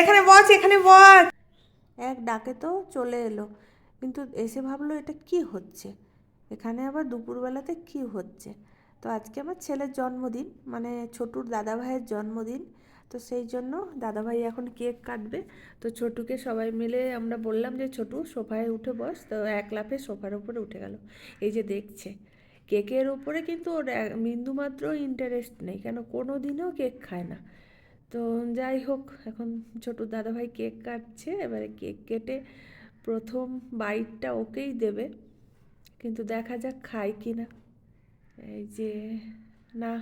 এখানে বস এখানে বস। এক ডাকে তো চলে এলো, কিন্তু এসে ভাবলো এটা কি হচ্ছে? এখানে আবার দুপুরবেলাতে কি হচ্ছে? তো আজকে আমার ছেলের জন্মদিন মানে ছোটুর দাদা ভাইয়ের জন্মদিন, তো সেই জন্য দাদাভাই এখন কেক কাটবে। তো ছোটুকে সবাই মিলে আমরা বললাম যে, ছোটু, সোফায় উঠে বস। তো এক লাফে সোফার উপরে উঠে গেল। এই যে দেখছে, কেকের উপরে কিন্তু ওর বিন্দুমাত্র ইন্টারেস্ট নেই, কেন কোনো দিনও কেক খায় না। তো যাই হোক, এখন ছোটু দাদাভাই কেক কাটছে, এবারে কেক কেটে প্রথম বাইটটা ওকেই দেবে, কিন্তু দেখা যাক খায় কি না এই যে, না,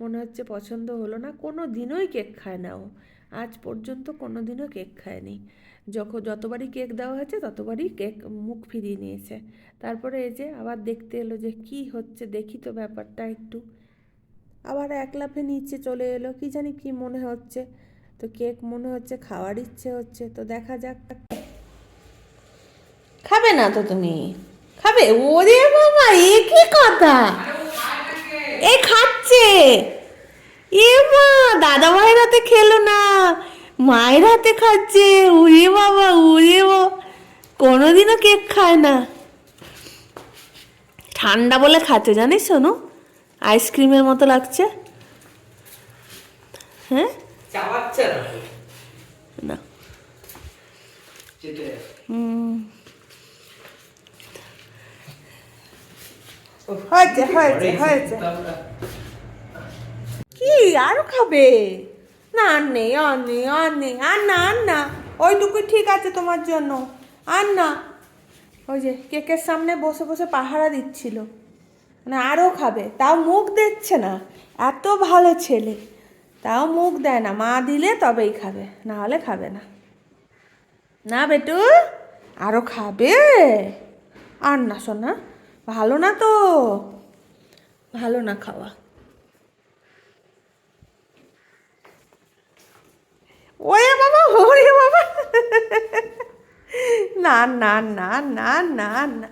মনে হচ্ছে পছন্দ হলো না, কোনো দিনই কেক খায় না ও। আজ পর্যন্ত কোনো দিনও কেক খায়নি। যখন যতবারই কেক দেওয়া হয়েছে, ততবারই কেক মুখ ফিরিয়ে নিয়েছে। তারপরে এই যে আবার দেখতে এলো যে কি হচ্ছে, দেখি তো ব্যাপারটা একটু। আবার এক লাফে নিচে চলে এলো। কি জানি কি মনে হচ্ছে। তো কেক মনে হচ্ছে, খাওয়ার ইচ্ছে হচ্ছে। তো দেখা যাক। খাবে না তো তুমি। খাবে? ওরে বাবা, এ কি কথা? এ খাচ্ছে। এ মা, দাদা ভাইয়ের হাতে খেলো না। মায়ের হাতে খাচ্ছে। উড়ে বাবা উড়ে বাবা কোনোদিনও কেক খায় না। ঠান্ডা বলে খাচ্ছে, জানিস শোনো আইসক্রিমের মতো লাগছে? হ্যাঁ? না। হয়েছে হয়েছে হয়েছে। কি আরও খাবে? না আর নেই আর নেই আর নেই আর না আর না। ওইটুকুই ঠিক আছে তোমার জন্য। আর না। ওই যে কেকের সামনে বসে বসে পাহারা দিচ্ছিল। মানে আরও খাবে। তাও মুখ দিচ্ছে না। এত ভালো ছেলে। তাও মুখ দেয় না। মা দিলে তবেই খাবে, না হলে খাবে না। না বেটু আরও খাবে? আর না শোনা ভালো না তো? ভালো না খাওয়া। ওরে বাবা ওরে বাবা। না না না না না না।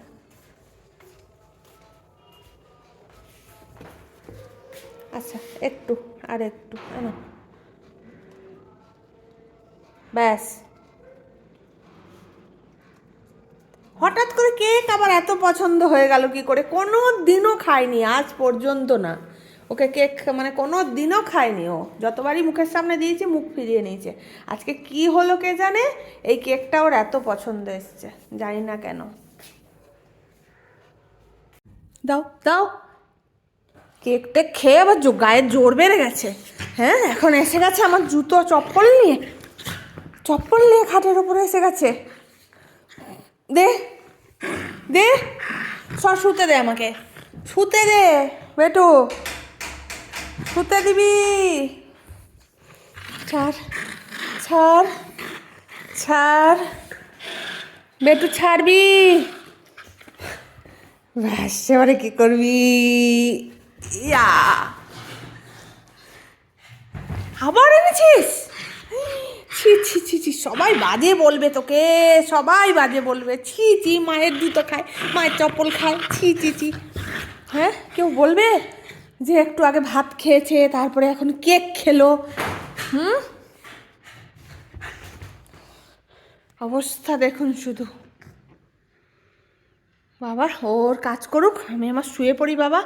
আচ্ছা একটু, আর একটু না ব্যাস। হঠাৎ করে কেক আবার এত পছন্দ হয়ে গেল কি করে? কোনো দিনও খায়নি আজ পর্যন্ত না। ওকে কেক মানে কোনো দিনও খায়নি ও। যতবারই মুখের সামনে দিয়েছি, মুখ ফিরিয়ে নিয়েছে। আজকে কি হলো কে জানে? এই কেকটা ওর এত পছন্দ এসছে, জানি না কেন। দাও দাও। কেকটা খেয়ে আবার গায়ে জোর বেড়ে গেছে। হ্যাঁ এখন এসে গেছে আমার জুতো, চপ্পল নিয়ে। চপ্পল নিয়ে খাটের উপরে এসে গেছে। দে দে, সর শুতে দে আমাকে। শুতে দে, বেটু। শুতে দিবি। ছাড় ছাড় ছাড়। বেটু, ছাড়বি। ব্যাস, এবারে কি করবি? ইয়া। আবার এনেছিস? ছি ছি ছি ছি, সবাই বাজে বলবে তোকে, সবাই বাজে বলবে। ছি ছি, মায়ের জুতো খায়, মায়ের চপ্পল খায়, ছি ছি ছি। হ্যাঁ কেউ বলবে যে একটু আগে ভাত খেয়েছে, তারপরে এখন কেক খেলো? হুম? অবস্থা দেখুন শুধু। বাবা, ওর কাজ করুক, আমি আমার শুয়ে পড়ি, বাবা।